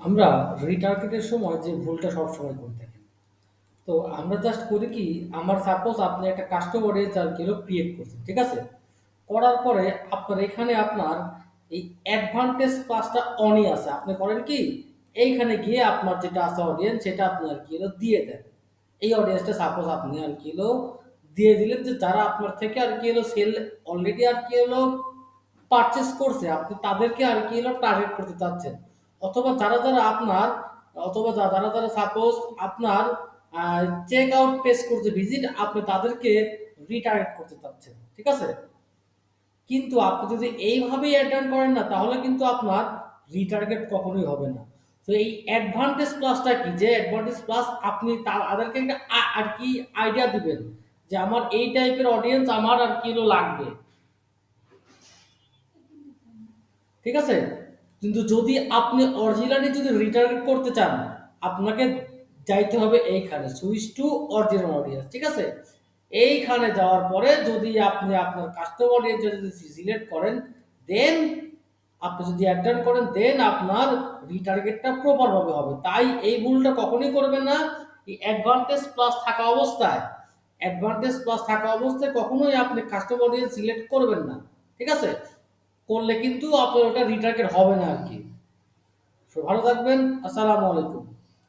আমরা রিটার্গেটের সময় যে ভুলটা সবসময় করে থাকি। তো আমরা জাস্ট করি কি, আমার সাপোজ আপনি একটা কাস্টমার অডিয়েন্স আর কি হলো ক্রিয়েট করছেন। ঠিক আছে? করার পরে আপনার এখানে আপনার এই অ্যাডভান্টেজ ক্লাসটা অনই আছে। আপনি করেন কি, এইখানে গিয়ে আপনার যেটা আছে অডিয়েন্স সেটা আপনি আর কি হলো দিয়ে দেন। এই অডিয়েন্সটা সাপোজ আপনি আর কি হলো দিয়ে দিলেন যে যারা আপনার থেকে আর কি হলো সেল অলরেডি আর কি হলো পারচেস করছে, আপনি তাদেরকে আর কি হলো টার্গেট করতে চাচ্ছেন। অথবা যারা, যারা আপনার অথবা যারা, যারা সাপোজ আপনার চেক আউট পেজ করছে ভিজিট আপনি তাদেরকে রিটার্গেট করতে চাচ্ছেন। ঠিক আছে? কিন্তু আপনি যদি এইভাবেই অ্যাটেন্ড করেন না তাহলে কিন্তু আপনার রিটার্গেট কখনোই হবে না। তো এই অ্যাডভান্টেজ প্লাসটা কি? যে অ্যাডভান্টেজ প্লাস আপনি তাদেরকে একটা আর কি আইডিয়া দিবেন যে আমার এই টাইপের অডিয়েন্স আমার আর কি লাগবে। ঠিক আছে? কিন্তু যদি আপনি অরিজিনালি যদি রিটার্গেট করতে চান, আপনাকে যাইতে হবে এইখানে সুইচ টু অরিজিনাল অডিয়েন্স। ঠিক আছে? এইখানে যাওয়ার পরে যদি আপনি আপনার কাস্টমার অডিয়েন্স যদি সিলেক্ট করেন, দেন আপনি যদি অ্যাটেন্ড করেন, দেন আপনার রিটার্গেটটা প্রপার ভাবে হবে। তাই এই ভুলটা কখনোই করবেন না। অ্যাডভান্টেজ প্লাস থাকা অবস্থায় অ্যাডভান্টেজ প্লাস থাকা অবস্থায় কখনোই আপনি কাস্টমার অডিয়েন্স সিলেক্ট করবেন না। ঠিক আছে? করলে কিন্তু আপনার ওটা রিটার্গেট হবে না আর কি ভালো থাকবেন। আসসালামু আলাইকুম।